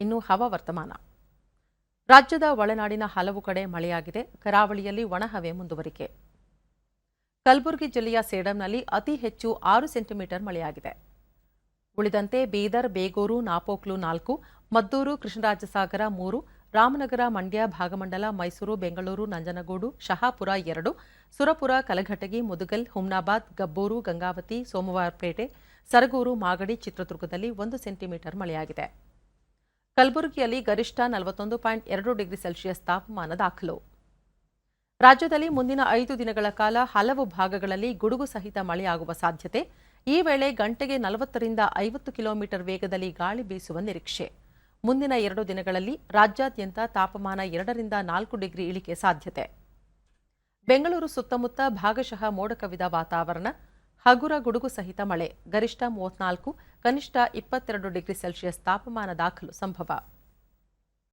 ಇನ್ನು ಹವಾವರ್ತಮಾನ ರಾಜ್ಯದ ಒಳನಾಡಿನ ಹಲವು ಕಡೆ ಮಳೆಯಾಗಿದೆ. ಕರಾವಳಿಯಲ್ಲಿ ಒಣಹವೆ ಮುಂದುವರಿಕೆ. ಕಲಬುರಗಿ ಜಿಲ್ಲೆಯ ಸೇಡಂನಲ್ಲಿ ಅತಿ ಹೆಚ್ಚು ಆರು ಸೆಂಟಿಮೀಟರ್ ಮಳೆಯಾಗಿದೆ. ಉಳಿದಂತೆ ಬೀದರ್, ಬೇಗೂರು, ನಾಪೋಕ್ಲು ನಾಲ್ಕು, ಮದ್ದೂರು, ಕೃಷ್ಣರಾಜಸಾಗರ ಮೂರು, ರಾಮನಗರ, ಮಂಡ್ಯ, ಭಾಗಮಂಡಲ, ಮೈಸೂರು, ಬೆಂಗಳೂರು, ನಂಜನಗೂಡು, ಶಹಾಪುರ ಎರಡು, ಸುರಪುರ, ಕಲಘಟಗಿ, ಮುದುಗಲ್, ಹುಮ್ನಾಬಾದ್, ಗಬ್ಬೂರು, ಗಂಗಾವತಿ, ಸೋಮವಾರಪೇಟೆ, ಸರಗೂರು, ಮಾಗಡಿ, ಚಿತ್ರದುರ್ಗದಲ್ಲಿ ಒಂದು ಸೆಂಟಿಮೀಟರ್ ಮಳೆಯಾಗಿದೆ. ಕಲಬುರಗಿಯಲ್ಲಿ ಗರಿಷ್ಠ ನಲವತ್ತೊಂದು ಪಾಯಿಂಟ್ ಎರಡು ಡಿಗ್ರಿ ಸೆಲ್ಸಿಯಸ್ ತಾಪಮಾನ ದಾಖಲು. ರಾಜ್ಯದಲ್ಲಿ ಮುಂದಿನ ಐದು ದಿನಗಳ ಕಾಲ ಹಲವು ಭಾಗಗಳಲ್ಲಿ ಗುಡುಗು ಸಹಿತ ಮಳೆಯಾಗುವ ಸಾಧ್ಯತೆ. ಈ ವೇಳೆ ಗಂಟೆಗೆ ನಲವತ್ತರಿಂದ ಐವತ್ತು ಕಿಲೋಮೀಟರ್ ವೇಗದಲ್ಲಿ ಗಾಳಿ ಬೀಸುವ ನಿರೀಕ್ಷೆ. ಮುಂದಿನ ಎರಡು ದಿನಗಳಲ್ಲಿ ರಾಜ್ಯಾದ್ಯಂತ ತಾಪಮಾನ ಎರಡರಿಂದ ನಾಲ್ಕು ಡಿಗ್ರಿ ಇಳಿಕೆ ಸಾಧ್ಯತೆ. ಬೆಂಗಳೂರು ಸುತ್ತಮುತ್ತ ಭಾಗಶಃ ಮೋಡ ಕವಿದ ವಾತಾವರಣ. ಹಗುರ ಗುಡುಗು ಸಹಿತ ಮಳೆ. ಗರಿಷ್ಠ ಮೂವತ್ನಾಲ್ಕು ಕನಿಷ್ಠ ಇಪ್ಪತ್ತೆರಡು ಡಿಗ್ರಿ ಸೆಲ್ಸಿಯಸ್ ತಾಪಮಾನ ದಾಖಲು ಸಂಭವ.